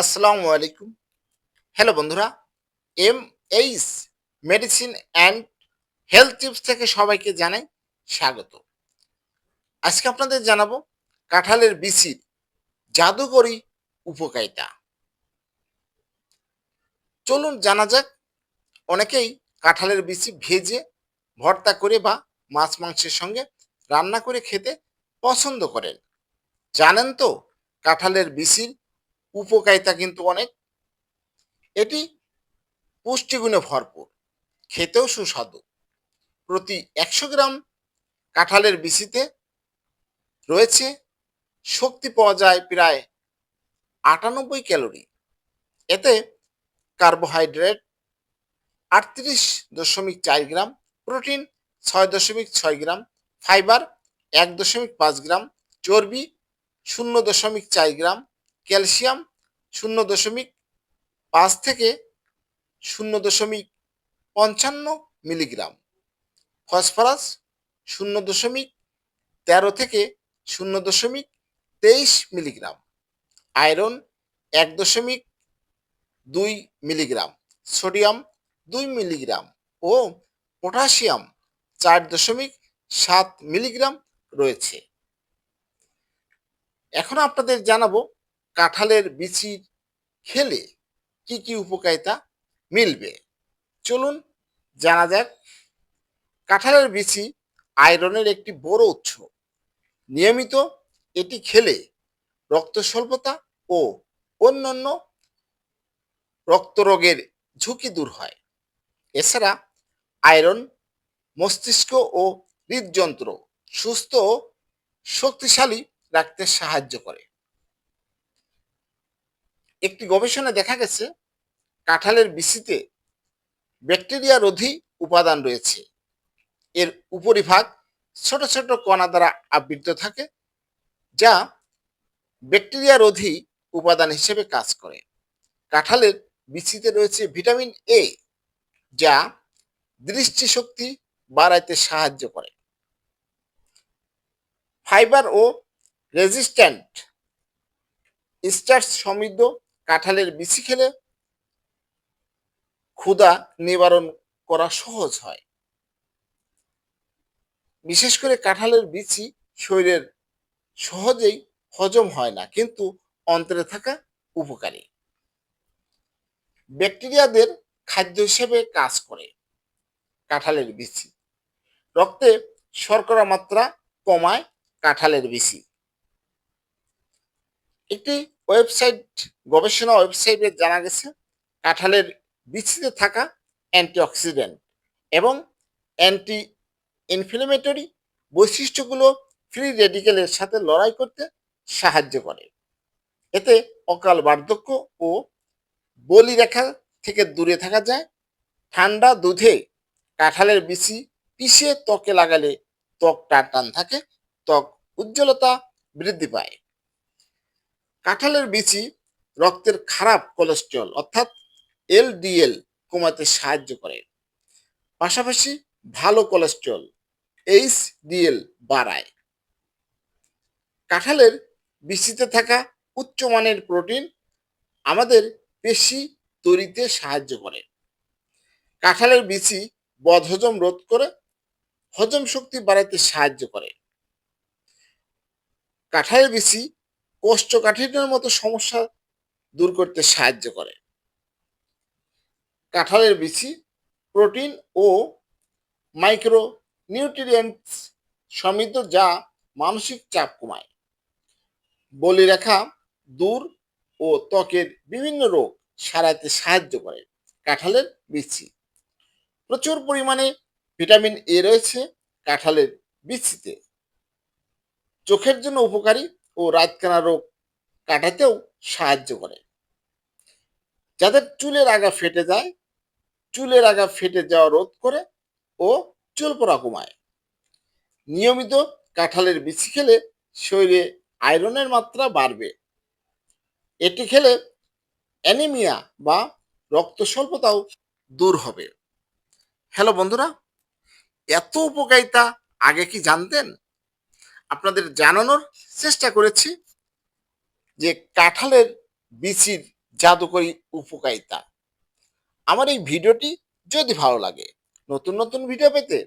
আসসালামু আলাইকুম। হ্যালো বন্ধুরা M H medicine and health tips থেকে সবাইকে জানাই স্বাগত। আজকে আপনাদের জানাব কাঁঠালের বিচির জাদুকরী উপকারিতা। চলুন জানা যাক, অনেকেই কাঁঠালের বিচি ভেজে, ভর্তা করে বা মাছ মাংসের সঙ্গে রান্না করে খেতে পছন্দ করেন। জানেন তো, কাঁঠালের বিচির উপকারিতা কিন্তু অনেক। এটি পুষ্টিগুণে ভরপুর, খেতেও সুস্বাদু। প্রতি একশো গ্রাম কাঁঠালের বিচিতে রয়েছে শক্তি পাওয়া যায় প্রায় আটানব্বই ক্যালোরি। এতে কার্বোহাইড্রেট আটত্রিশ দশমিক চার গ্রাম, প্রোটিন ছয় দশমিক ছয় গ্রাম, ফাইবার এক দশমিক পাঁচ গ্রাম, চর্বি শূন্য দশমিক চার গ্রাম ক্যালসিয়াম শূন্য দশমিক পাঁচ থেকে শূন্য দশমিক পঞ্চান্ন মিলিগ্রাম। ফসফরাস শূন্য দশমিক তেরো থেকে শূন্য দশমিক তেইশ মিলিগ্রাম। আয়রন এক দশমিক দুই মিলিগ্রাম। সোডিয়াম দুই মিলিগ্রাম ও পটাশিয়াম চার দশমিক সাত মিলিগ্রাম রয়েছে। এখন আপনাদের জানাব কাঁঠালের বিচি খেলে কি কি উপকারিতা মিলবে? চলুন জানা যাক। কাঁঠালের বিচি আয়রনের একটি বড় উৎস। নিয়মিত এটি খেলে রক্ত স্বল্পতা ও অন্যান্য রক্তরোগের ঝুঁকি দূর হয়। এছাড়া আয়রন, মস্তিষ্ক ও হৃদযন্ত্র সুস্থ ও শক্তিশালী রাখতে সাহায্য করে। একটি গবেষণায় দেখা গেছে, কাঁঠালের বিসিতে ব্যাকটেরিয়া রোধী উপাদান রয়েছে। এর উপরিভাগ ছোট ছোট কণা দ্বারা আবৃত থাকে, যা ব্যাকটেরিয়া রোধী উপাদান হিসেবে কাজ করে। কাঁঠালের বিচিতে রয়েছে ভিটামিন এ যা দৃষ্টিশক্তি বাড়াইতে সাহায্য করে। ফাইবার ও রেজিস্ট্যান্ট স্টার্চ সমৃদ্ধ কাঁঠালের বিচি খেলে ক্ষুধা নিবারণ করা সহজ হয়। বিশেষ করে কাঁঠালের বিচি শরীরের সহজেই হজম হয় না, কিন্তু অন্তরে থাকা উপকারী। ব্যাকটেরিয়াদের খাদ্য হিসেবে কাজ করে কাঁঠালের বিচি। রক্তে শর্করা মাত্রা কমায় কাঁঠালের বিচি। একটি ওয়েবসাইট, গবেষণা ওয়েবসাইটে জানা গেছে, কাঁঠালের বিচিতে থাকা অ্যান্টিঅক্সিডেন্ট এবং অ্যান্টি ইনফ্লেমেটরি বৈশিষ্ট্যগুলো ফ্রি রেডিকেলের সাথে লড়াই করতে সাহায্য করে। এতে অকাল বার্ধক্য ও বলিরেখা থেকে দূরে থাকা যায়। ঠান্ডা দুধে কাঁঠালের বিচি পিষে ত্বকে লাগালে ত্বক টান টান থাকে, ত্বক উজ্জ্বলতা বৃদ্ধি পায়। কাঁঠালের বিচি রক্তের খারাপ কোলেস্ট্রল অর্থাৎ এলডিএল কমাতে সাহায্য করে। পাশাপাশি ভালো কোলেস্ট্রল এইচডিএল বাড়ায়। কাঁঠালের বিচিতে থাকা উচ্চমানের প্রোটিন আমাদের পেশি তৈরিতে সাহায্য করে। কাঁঠালের বিচি বদহজম রোধ করে হজম শক্তি বাড়াতে সাহায্য করে। কাঁঠালের বিচি কোষ্ঠকাঠিন্যের মতো সমস্যা দূর করতে সাহায্য করে। কাঁঠালের বিচি, প্রোটিন ও মাইক্রো নিউট্রিয়েন্টস সমৃদ্ধ যা মানসিক চাপ কমায়। বলিরেখা দূর ও ত্বকের বিভিন্ন রোগ সারাতে সাহায্য করে কাঁঠালের বিচি। প্রচুর পরিমাণে ভিটামিন এ রয়েছে কাঁঠালের বিচিতে। চোখের জন্য উপকারী ও রাতকানা রোগ কাটাতেও সাহায্য করে। যাদের চুলের আগা ফেটে যায়, চুলের আগা ফেটে যাওয়া রোধ করে ও চুল পড়া কমায় নিয়মিত কাঁঠালের বিচি খেলে শরীরে আয়রনের মাত্রা বাড়বে। এটি খেলে অ্যানিমিয়া বা রক্ত স্বল্পতাও দূর হবে। হ্যালো বন্ধুরা, এত উপকারিতা আগে কি জানতেন? আপনাদের জানানোর চেষ্টা করেছি যে কাঁঠালের বিচির জাদুকরী উপকারিতা। আমার এই ভিডিওটি যদি ভালো লাগে, নতুন নতুন ভিডিও পেতে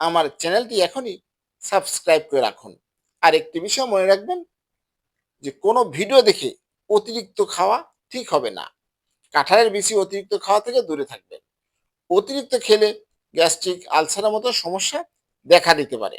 আমার চ্যানেলটি এখনই সাবস্ক্রাইব করে রাখুন। আর একটি বিষয় মনে রাখবেন, যে কোনো ভিডিও দেখে অতিরিক্ত খাওয়া ঠিক হবে না। কাঁঠালের বেশি অতিরিক্ত খাওয়া থেকে দূরে থাকবেন। অতিরিক্ত খেলে গ্যাস্ট্রিক আলসারের মতো সমস্যা দেখা দিতে পারে।